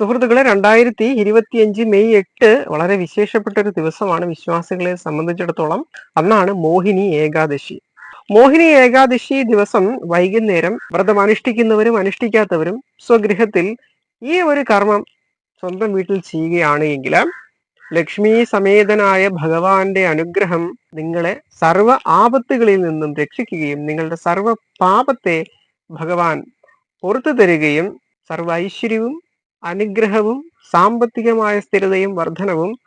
സുഹൃത്തുക്കളെ രണ്ടായിരത്തി ഇരുപത്തിയഞ്ച് മെയ് എട്ട് വളരെ വിശേഷപ്പെട്ട ഒരു ദിവസമാണ് വിശ്വാസികളെ സംബന്ധിച്ചിടത്തോളം. അന്നാണ് മോഹിനി ഏകാദശി. മോഹിനി ഏകാദശി ദിവസം വൈകുന്നേരം വ്രതം അനുഷ്ഠിക്കുന്നവരും അനുഷ്ഠിക്കാത്തവരും സ്വഗൃഹത്തിൽ ഈ ഒരു കർമ്മം സ്വന്തം വീട്ടിൽ ചെയ്യുകയാണ് എങ്കിൽ ലക്ഷ്മി സമേതനായ ഭഗവാന്റെ അനുഗ്രഹം നിങ്ങളെ സർവ ആപത്തുകളിൽ നിന്നും രക്ഷിക്കുകയും നിങ്ങളുടെ സർവ പാപത്തെ ഭഗവാൻ പുറത്തു തരികയും സർവ ഐശ്വര്യവും അനുഗ്രഹവും സാമ്പത്തികമായ സ്ഥിരതയും വർധനവും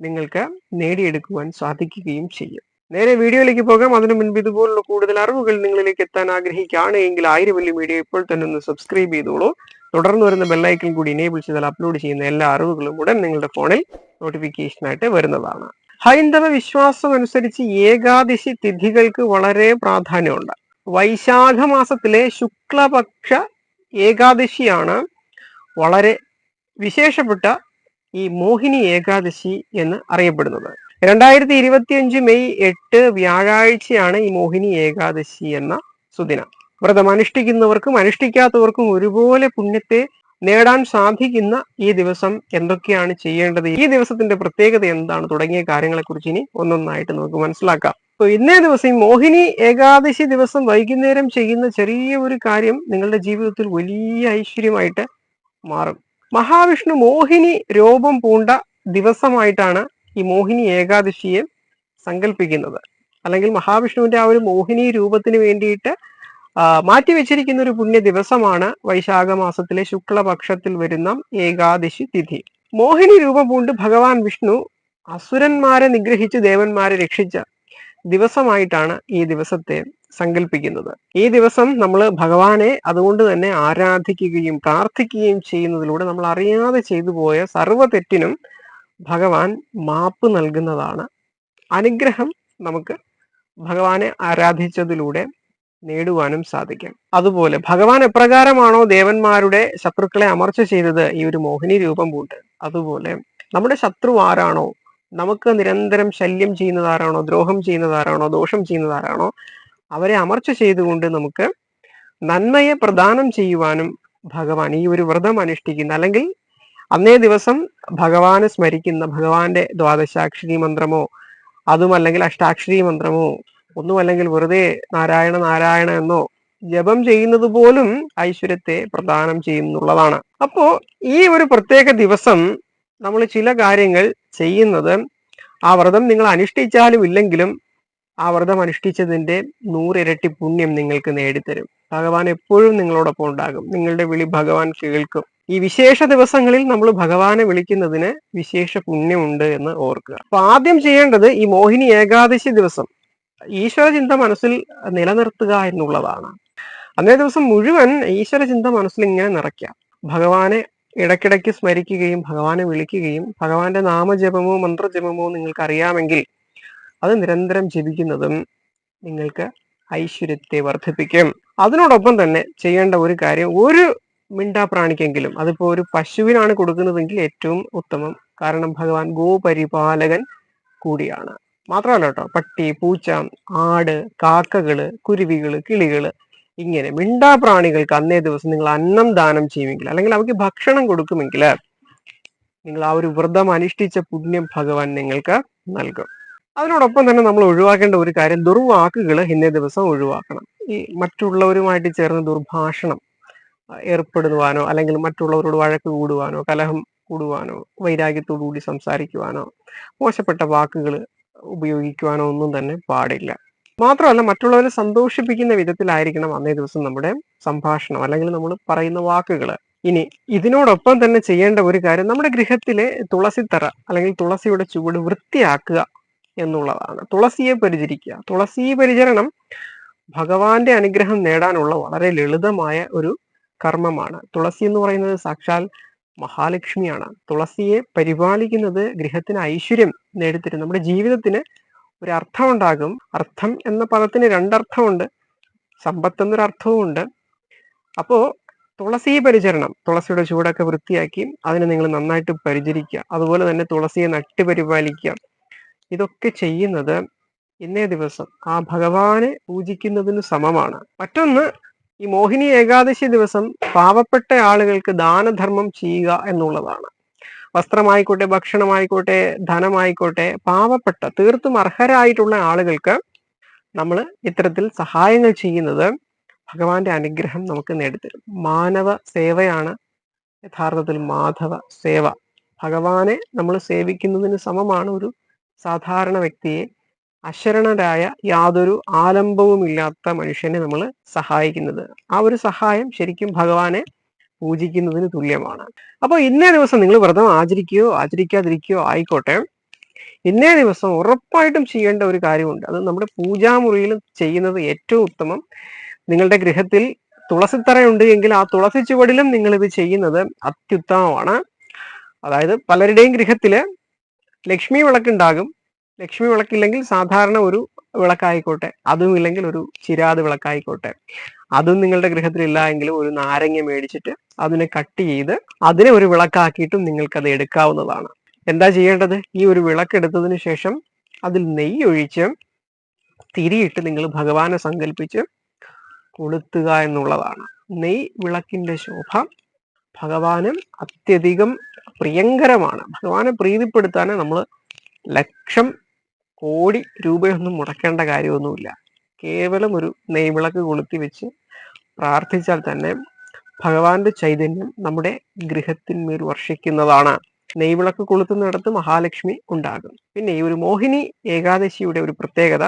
നിങ്ങൾക്ക് നേടിയെടുക്കുവാൻ സാധിക്കുകയും ചെയ്യും. നേരെ വീഡിയോയിലേക്ക് പോകാം. അതിനു മുൻപ് ഇതുപോലുള്ള കൂടുതൽ അറിവുകൾ നിങ്ങളിലേക്ക് എത്താൻ ആഗ്രഹിക്കുകയാണ് എങ്കിൽ ആയിരം വലിയ വീഡിയോ ഇപ്പോൾ തന്നെ ഒന്ന് സബ്സ്ക്രൈബ് ചെയ്തോളൂ. തുടർന്ന് വരുന്ന ബെല്ലൈക്കൻ കൂടി ഇനേബിൾ ചെയ്താൽ അപ്ലോഡ് ചെയ്യുന്ന എല്ലാ അറിവുകളും ഉടൻ നിങ്ങളുടെ ഫോണിൽ നോട്ടിഫിക്കേഷനായിട്ട് വരുന്നതാണ്. ഹൈന്ദവ വിശ്വാസം അനുസരിച്ച് ഏകാദശി തിഥികൾക്ക് വളരെ പ്രാധാന്യമുണ്ട്. വൈശാഖ മാസത്തിലെ ശുക്ലപക്ഷ ഏകാദശിയാണ് വളരെ വിശേഷപ്പെട്ട ഈ മോഹിനി ഏകാദശി എന്ന് അറിയപ്പെടുന്നത്. രണ്ടായിരത്തി ഇരുപത്തിയഞ്ച് മെയ് എട്ട് വ്യാഴാഴ്ചയാണ് ഈ മോഹിനി ഏകാദശി എന്ന സുദിനം. വ്രതം അനുഷ്ഠിക്കുന്നവർക്കും അനുഷ്ഠിക്കാത്തവർക്കും ഒരുപോലെ പുണ്യത്തെ നേടാൻ സാധിക്കുന്ന ഈ ദിവസം എന്തൊക്കെയാണ് ചെയ്യേണ്ടത്? ഈ ദിവസത്തിന്റെ പ്രത്യേകത എന്താണ്? തുടങ്ങിയ കാര്യങ്ങളെക്കുറിച്ച് ഇനി ഒന്നൊന്നായിട്ട് നമുക്ക് മനസ്സിലാക്കാം. അപ്പൊ ഇന്നേ ദിവസം ഈ മോഹിനി ഏകാദശി ദിവസം വൈകുന്നേരം ചെയ്യുന്ന ചെറിയ ഒരു കാര്യം നിങ്ങളുടെ ജീവിതത്തിൽ വലിയ ഐശ്വര്യമായിട്ട് മാറും. മഹാവിഷ്ണു മോഹിനി രൂപം പൂണ്ട ദിവസമായിട്ടാണ് ഈ മോഹിനി ഏകാദശിയെ സങ്കല്പിക്കുന്നത് അല്ലെങ്കിൽ മഹാവിഷ്ണുവിന്റെ ആ ഒരു മോഹിനി രൂപത്തിന് വേണ്ടിയിട്ട് മാറ്റി വെച്ചിരിക്കുന്ന ഒരു പുണ്യ ദിവസമാണ് വൈശാഖ മാസത്തിലെ ശുക്ലപക്ഷത്തിൽ വരുന്ന ഏകാദശി തിഥി. മോഹിനി രൂപം പൂണ്ട് ഭഗവാൻ വിഷ്ണു അസുരന്മാരെ നിഗ്രഹിച്ച് ദേവന്മാരെ രക്ഷിച്ച ദിവസമായിട്ടാണ് ഈ ദിവസത്തെ സങ്കല്പിക്കുന്നത്. ഈ ദിവസം നമ്മൾ ഭഗവാനെ അതുകൊണ്ട് തന്നെ ആരാധിക്കുകയും പ്രാർത്ഥിക്കുകയും ചെയ്യുന്നതിലൂടെ നമ്മൾ അറിയാതെ ചെയ്തു പോയ സർവ തെറ്റിനും ഭഗവാൻ മാപ്പ് നൽകുന്നതാണ്. അനുഗ്രഹം നമുക്ക് ഭഗവാനെ ആരാധിച്ചതിലൂടെ നേടുവാനും സാധിക്കും. അതുപോലെ ഭഗവാൻ എപ്രകാരമാണോ ദേവന്മാരുടെ ശത്രുക്കളെ അമർച്ച ചെയ്തത്? ഈ ഒരു മോഹിനി രൂപം പൂട്ട് അതുപോലെ നമ്മുടെ ശത്രു ആരാണോ? നമുക്ക് നിരന്തരം ശല്യം ചെയ്യുന്നതാരാണോ? ദ്രോഹം ചെയ്യുന്നതാരാണോ? ദോഷം ചെയ്യുന്നതാരാണോ? അവരെ അമർച്ച ചെയ്തുകൊണ്ട് നമുക്ക് നന്മയെ പ്രദാനം ചെയ്യുവാനും ഭഗവാൻ ഈ ഒരു വ്രതം അനുഷ്ഠിക്കുന്ന അല്ലെങ്കിൽ അന്നേ ദിവസം ഭഗവാനെ സ്മരിക്കുന്ന ഭഗവാന്റെ ദ്വാദശാക്ഷരി മന്ത്രമോ അതും അല്ലെങ്കിൽ അഷ്ടാക്ഷരി മന്ത്രമോ ഒന്നും അല്ലെങ്കിൽ വെറുതെ നാരായണ നാരായണ എന്നോ ജപം ചെയ്യുന്നത് പോലും ഐശ്വര്യത്തെ പ്രദാനം ചെയ്യുന്നുള്ളതാണ്. അപ്പോ ഈ ഒരു പ്രത്യേക ദിവസം നമ്മൾ ചില കാര്യങ്ങൾ ചെയ്യുന്നത് ആ വ്രതം നിങ്ങൾ അനുഷ്ഠിച്ചാലും ഇല്ലെങ്കിലും ആ വ്രതം അനുഷ്ഠിച്ചതിന്റെ നൂറിരട്ടി പുണ്യം നിങ്ങൾക്ക് നേടിത്തരും. ഭഗവാൻ എപ്പോഴും നിങ്ങളോടൊപ്പം ഉണ്ടാകും. നിങ്ങളുടെ വിളി ഭഗവാൻ കേൾക്കും. ഈ വിശേഷ ദിവസങ്ങളിൽ നമ്മൾ ഭഗവാനെ വിളിക്കുന്നതിന് വിശേഷ പുണ്യമുണ്ട് എന്ന് ഓർക്കുക. അപ്പൊ ആദ്യം ചെയ്യേണ്ടത് ഈ മോഹിനി ഏകാദശി ദിവസം ഈശ്വര ചിന്ത മനസ്സിൽ നിലനിർത്തുക എന്നുള്ളതാണ്. അന്നേ ദിവസം മുഴുവൻ ഈശ്വര ചിന്ത മനസ്സിൽ ഇങ്ങനെ നിറയ്ക്കാം ഭഗവാനെ ഇടയ്ക്കിടയ്ക്ക് സ്മരിക്കുകയും ഭഗവാനെ വിളിക്കുകയും ഭഗവാന്റെ നാമജപമോ മന്ത്രജപമോ നിങ്ങൾക്ക് അറിയാമെങ്കിൽ അത് നിരന്തരം ജപിക്കുന്നതും നിങ്ങൾക്ക് ഐശ്വര്യത്തെ വർദ്ധിപ്പിക്കും. അതിനോടൊപ്പം തന്നെ ചെയ്യേണ്ട ഒരു കാര്യം ഒരു മിണ്ടാപ്രാണിക്കെങ്കിലും അതിപ്പോ ഒരു പശുവിനാണ് കൊടുക്കുന്നതെങ്കിൽ ഏറ്റവും ഉത്തമം. കാരണം ഭഗവാൻ ഗോപരിപാലകൻ കൂടിയാണ്. മാത്രമല്ല കേട്ടോ പട്ടി പൂച്ച ആട് കാക്കകൾ കുരുവികൾ കിളികൾ ഇങ്ങനെ മിണ്ടാപ്രാണികൾക്ക് അന്നേ ദിവസം നിങ്ങൾ അന്നം ദാനം ചെയ്യുമെങ്കിൽ അല്ലെങ്കിൽ അവയ്ക്ക് ഭക്ഷണം കൊടുക്കുമെങ്കിൽ നിങ്ങൾ ആ ഒരു വ്രതം അനുഷ്ഠിച്ച പുണ്യം ഭഗവാൻ നിങ്ങൾക്ക് നൽകും. അതിനോടൊപ്പം തന്നെ നമ്മൾ ഒഴിവാക്കേണ്ട ഒരു കാര്യം ദുർവാക്കുകൾ ഇന്നേ ദിവസം ഒഴിവാക്കണം. ഈ മറ്റുള്ളവരുമായിട്ട് ചേർന്ന് ദുർഭാഷണം ഏർപ്പെടുവാനോ അല്ലെങ്കിൽ മറ്റുള്ളവരോട് വഴക്ക് കൂടുവാനോ കലഹം കൂടുവാനോ വൈരാഗ്യത്തോടു കൂടി സംസാരിക്കുവാനോ മോശപ്പെട്ട വാക്കുകൾ ഉപയോഗിക്കുവാനോ ഒന്നും തന്നെ പാടില്ല. മാത്രമല്ല മറ്റുള്ളവരെ സന്തോഷിപ്പിക്കുന്ന വിധത്തിലായിരിക്കണം അന്നേ ദിവസം നമ്മുടെ സംഭാഷണം അല്ലെങ്കിൽ നമ്മൾ പറയുന്ന വാക്കുകൾ. ഇനി ഇതിനോടൊപ്പം തന്നെ ചെയ്യേണ്ട ഒരു കാര്യം നമ്മുടെ ഗൃഹത്തിലെ തുളസിത്തറ അല്ലെങ്കിൽ തുളസിയുടെ ചുവട് വൃത്തിയാക്കുക. എന്നുള്ളതാണ്. തുളസിയെ പരിചരിക്കുക. തുളസി പരിചരണം ഭഗവാന്റെ അനുഗ്രഹം നേടാനുള്ള വളരെ ലളിതമായ ഒരു കർമ്മമാണ്. തുളസി എന്ന് പറയുന്നത് സാക്ഷാൽ മഹാലക്ഷ്മിയാണ്. തുളസിയെ പരിപാലിക്കുന്നത് ഗൃഹത്തിന് ഐശ്വര്യം നേടിത്തരും. നമ്മുടെ ജീവിതത്തിന് ഒരു അർത്ഥം ഉണ്ടാകും അർത്ഥം എന്ന പദത്തിന് രണ്ടർത്ഥമുണ്ട്. സമ്പത്ത് എന്നൊരു അർത്ഥവും ഉണ്ട് അപ്പോ തുളസി പരിചരണം തുളസിയുടെ ചൂടൊക്കെ വൃത്തിയാക്കി അതിനെ നിങ്ങൾ നന്നായിട്ട് പരിചരിക്കുക. അതുപോലെ തന്നെ തുളസിയെ നട്ട് പരിപാലിക്കുക ഇതൊക്കെ ചെയ്യുന്നത് ഇന്നേ ദിവസം. ആ ഭഗവാനെ പൂജിക്കുന്നതിന് സമമാണ്. മറ്റൊന്ന് ഈ മോഹിനി ഏകാദശി ദിവസം പാവപ്പെട്ട ആളുകൾക്ക് ദാനധർമ്മം ചെയ്യുക എന്നുള്ളതാണ്. വസ്ത്രമായിക്കോട്ടെ ഭക്ഷണമായിക്കോട്ടെ ധനമായിക്കോട്ടെ പാവപ്പെട്ട തീർത്തും അർഹരായിട്ടുള്ള ആളുകൾക്ക് നമ്മൾ ഇത്തരത്തിൽ സഹായങ്ങൾ ചെയ്യുന്നത് ഭഗവാന്റെ അനുഗ്രഹം നമുക്ക് നേടിത്തരും. മാനവ സേവയാണ് യഥാർത്ഥത്തിൽ മാധവ സേവ. ഭഗവാനെ നമ്മൾ സേവിക്കുന്നതിന് സമമാണ് ഒരു സാധാരണ വ്യക്തിയെ അശരണരായ യാതൊരു ആലംബവുമില്ലാത്ത മനുഷ്യനെ നമ്മൾ സഹായിക്കുന്നത്. ആ ഒരു സഹായം ശരിക്കും ഭഗവാനെ പൂജിക്കുന്നതിന് തുല്യമാണ്. അപ്പോൾ ഇന്നേ ദിവസം നിങ്ങൾ വ്രതം ആചരിക്കുകയോ ആചരിക്കാതിരിക്കുകയോ ആയിക്കോട്ടെ ഇന്നേ ദിവസം ഉറപ്പായിട്ടും ചെയ്യേണ്ട ഒരു കാര്യമുണ്ട്. അത് നമ്മുടെ പൂജാമുറിയിൽ ചെയ്യുന്നത് ഏറ്റവും ഉത്തമം. നിങ്ങളുടെ ഗൃഹത്തിൽ തുളസിത്തറയുണ്ട് എങ്കിൽ ആ തുളസി ചുവടിലും നിങ്ങൾ ഇത് ചെയ്യുന്നത് അത്യുത്തമമാണ്. അതായത് പലരുടെയും ഗൃഹത്തിൽ ലക്ഷ്മി വിളക്കുണ്ടാകും. ലക്ഷ്മി വിളക്കില്ലെങ്കിൽ സാധാരണ ഒരു വിളക്കായിക്കോട്ടെ അതും ഇല്ലെങ്കിൽ ഒരു ചിരാത് വിളക്കായിക്കോട്ടെ. അതും നിങ്ങളുടെ ഗൃഹത്തിലില്ല എങ്കിലും ഒരു നാരങ്ങ മേടിച്ചിട്ട് അതിനെ കട്ട് ചെയ്ത് അതിനെ ഒരു വിളക്കാക്കിയിട്ടും നിങ്ങൾക്കത് എടുക്കാവുന്നതാണ്. എന്താ ചെയ്യേണ്ടത്? ഈ ഒരു വിളക്കെടുത്തതിന് ശേഷം അതിൽ നെയ്യ് ഒഴിച്ച് തിരിയിട്ട് നിങ്ങൾ ഭഗവാനെ സങ്കല്പിച്ച് കൊളുത്തുക എന്നുള്ളതാണ്. നെയ് വിളക്കിന്റെ ശോഭ ഭഗവാനും അത്യധികം പ്രിയങ്കരമാണ് ഭഗവാനെ പ്രീതിപ്പെടുത്താൻ നമ്മൾ ലക്ഷം കോടി രൂപയൊന്നും മുടക്കേണ്ട കാര്യമൊന്നുമില്ല. കേവലം ഒരു നെയ്വിളക്ക് കൊളുത്തി വെച്ച് പ്രാർത്ഥിച്ചാൽ തന്നെ ഭഗവാന്റെ ചൈതന്യം നമ്മുടെ ഗൃഹത്തിന്മേൽ വർഷിക്കുന്നതാണ്. നെയ്വിളക്ക് കൊളുത്തുന്നിടത്ത് മഹാലക്ഷ്മി ഉണ്ടാകും. പിന്നെ ഈ ഒരു മോഹിനി ഏകാദശിയുടെ ഒരു പ്രത്യേകത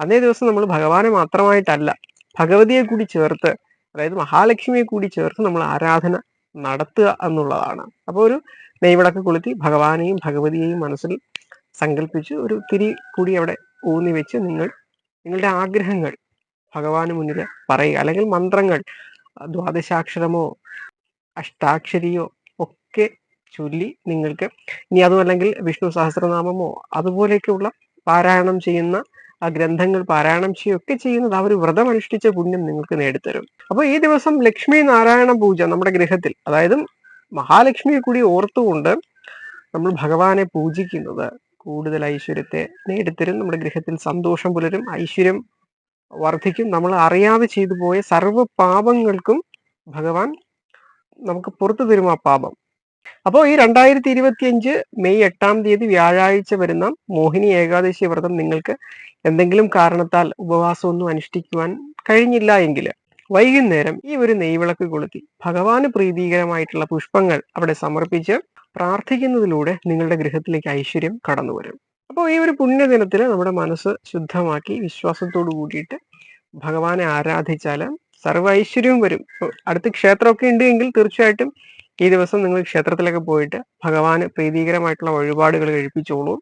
അന്നേ ദിവസം നമ്മൾ ഭഗവാനെ മാത്രമായിട്ടല്ല ഭഗവതിയെ കൂടി ചേർത്ത് അതായത് മഹാലക്ഷ്മിയെ കൂടി ചേർത്ത് നമ്മൾ ആരാധന നടത്തുക എന്നുള്ളതാണ്. അപ്പോൾ ഒരു നെയ്വിളക്ക് കൊളുത്തി ഭഗവാനെയും ഭഗവതിയെയും മനസ്സിൽ സങ്കല്പിച്ച് ഒരു തിരി കൂടി അവിടെ ഊന്നി വെച്ച് നിങ്ങൾ നിങ്ങളുടെ ആഗ്രഹങ്ങൾ ഭഗവാന് മുന്നിൽ പറയുക. അല്ലെങ്കിൽ മന്ത്രങ്ങൾ ദ്വാദശാക്ഷരമോ അഷ്ടാക്ഷരിയോ ഒക്കെ ചൊല്ലി നിങ്ങൾക്ക് ഇനി അതുമല്ലെങ്കിൽ വിഷ്ണു സഹസ്രനാമമോ അതുപോലെയൊക്കെയുള്ള പാരായണം ചെയ്യുന്ന ആ ഗ്രന്ഥങ്ങൾ പാരായണം ചെയ്യുകയൊക്കെ ചെയ്യുന്നത് ആ ഒരു വ്രതം അനുഷ്ഠിച്ച പുണ്യം നിങ്ങൾക്ക് നേടിത്തരും. അപ്പോൾ ഈ ദിവസം ലക്ഷ്മി നാരായണ പൂജ നമ്മുടെ ഗൃഹത്തിൽ അതായത് മഹാലക്ഷ്മിയെ കൂടി ഓർത്തുകൊണ്ട് നമ്മൾ ഭഗവാനെ പൂജിക്കുന്നത്. കൂടുതൽ ഐശ്വര്യത്തെ നേടിത്തരും. നമ്മുടെ ഗൃഹത്തിൽ സന്തോഷം പുലരും. ഐശ്വര്യം വർദ്ധിക്കും നമ്മൾ അറിയാതെ ചെയ്തു പോയ സർവ പാപങ്ങൾക്കും ഭഗവാൻ നമുക്ക് പുറത്തു തരും ആ പാപം. അപ്പോൾ ഈ രണ്ടായിരത്തി ഇരുപത്തി അഞ്ച് മെയ് എട്ടാം തീയതി വ്യാഴാഴ്ച വരുന്ന മോഹിനി ഏകാദശി വ്രതം നിങ്ങൾക്ക് എന്തെങ്കിലും കാരണത്താൽ ഉപവാസമൊന്നും അനുഷ്ഠിക്കുവാൻ കഴിഞ്ഞില്ല എങ്കിൽ വൈകുന്നേരം ഈ ഒരു നെയ്വിളക്ക് കൊളുത്തി ഭഗവാന് പ്രീതികരമായിട്ടുള്ള പുഷ്പങ്ങൾ അവിടെ സമർപ്പിച്ച് പ്രാർത്ഥിക്കുന്നതിലൂടെ നിങ്ങളുടെ ഗൃഹത്തിലേക്ക് ഐശ്വര്യം കടന്നു വരും. അപ്പോൾ ഈ ഒരു പുണ്യദിനത്തിൽ നമ്മുടെ മനസ്സ് ശുദ്ധമാക്കി വിശ്വാസത്തോടു കൂടിയിട്ട് ഭഗവാനെ ആരാധിച്ചാൽ സർവ ഐശ്വര്യവും വരും. അടുത്ത് ക്ഷേത്രമൊക്കെ ഉണ്ട് എങ്കിൽ തീർച്ചയായിട്ടും ഈ ദിവസം നിങ്ങൾ ക്ഷേത്രത്തിലൊക്കെ പോയിട്ട് ഭഗവാന് പ്രീതികരമായിട്ടുള്ള വഴിപാടുകൾ കഴിപ്പിച്ചോളൂ.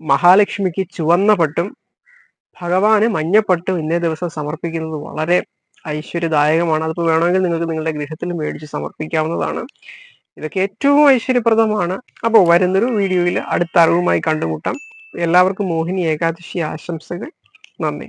മഹാലക്ഷ്മിക്ക് ചുവന്ന പട്ടും ഭഗവാന് മഞ്ഞപ്പട്ടും ഇന്നേ ദിവസം സമർപ്പിക്കുന്നത് വളരെ ഐശ്വര്യദായകമാണ്. അതിപ്പോൾ വേണമെങ്കിൽ നിങ്ങൾക്ക് നിങ്ങളുടെ ഗൃഹത്തിൽ മേടിച്ച് സമർപ്പിക്കാവുന്നതാണ്. ഇതൊക്കെ ഏറ്റവും ഐശ്വര്യപ്രദമാണ്. അപ്പോൾ വരുന്നൊരു വീഡിയോയിൽ അടുത്ത അറിവുമായി കണ്ടുമുട്ടാം. എല്ലാവർക്കും മോഹിനി ഏകാദശി ആശംസകൾ. നന്ദി.